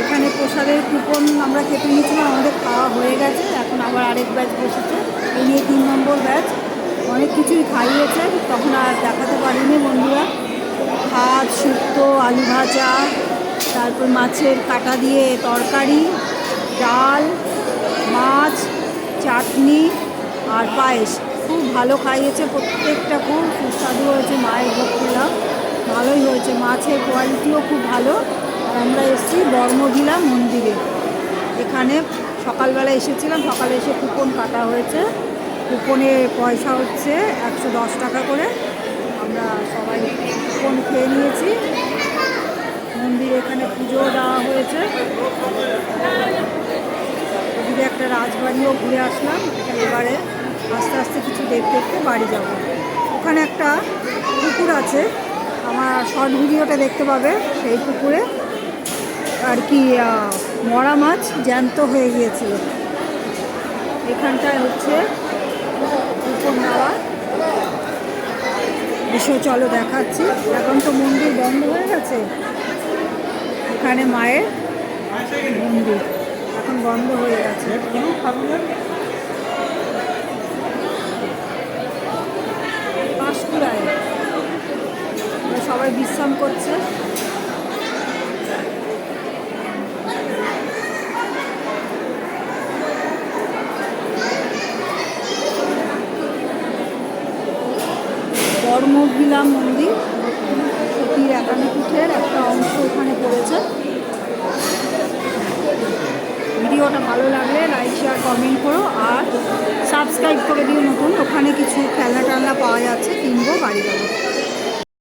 এখানে প্রসাদের কুপন আমরা খেতে নিয়েছিলাম, আমাদের খাওয়া হয়ে গেছে, এখন আবার আরেক ব্যাচ বসেছে। এই নিয়ে তিন নম্বর ব্যাচ অনেক কিছুই খাইয়েছে, তখন আর দেখাতে পারিনি বন্ধুরা। ভাত, শুক্তো, আলু ভাজা, তারপর মাছের কাটা দিয়ে তরকারি, ডাল, মাছ, চাটনি আর পায়েস। খুব ভালো খাইয়েছে প্রত্যেকটা, খুব সুস্বাদু হয়েছে মায়ের ভোগগুলা হয়েছে মাছের কোয়ালিটিও খুব ভালো। আর আমরা এসেছি বর্মভিলা মন্দিরে। এখানে সকালবেলা এসেছিলাম, সকালে এসে কুপন কাটা হয়েছে। কুপনে পয়সা হচ্ছে একশো দশ টাকা করে। আমরা সবাই কুপন খেয়ে নিয়েছি। মন্দির এখানে পুজো দেওয়া হয়েছে। ওদিকে একটা রাজবাড়িও ঘুরে আসলাম। এবারে আস্তে আস্তে কিছু দেখতে দেখতে বাড়ি যাব। ওখানে একটা পুকুর আছে। আমার শর্ট ভিডিওটা দেখতে পাবে সেই পুকুরে। আর কি মরা মাছ জ্যান্ত হয়ে গিয়েছিল। এখানটায় হচ্ছে নেওয়া বিষয় চলো দেখাচ্ছি। এখন তো মন্দির বন্ধ হয়ে গেছে। এখানে মায়ের মন্দির এখন বন্ধ হয়ে গেছে। বিশ্রাম করছে। কর্মভিলা মন্দির, সতীর একাধিপীঠের একটা অংশ ওখানে পড়েছে। ভিডিওটা ভালো লাগলে লাইক শেয়ার কমেন্ট করো আর সাবস্ক্রাইব করে দিও নতুন। ওখানে কিছু খেলনা টেলনা পাওয়া যাচ্ছে কিনবো, বাড়ি যাব।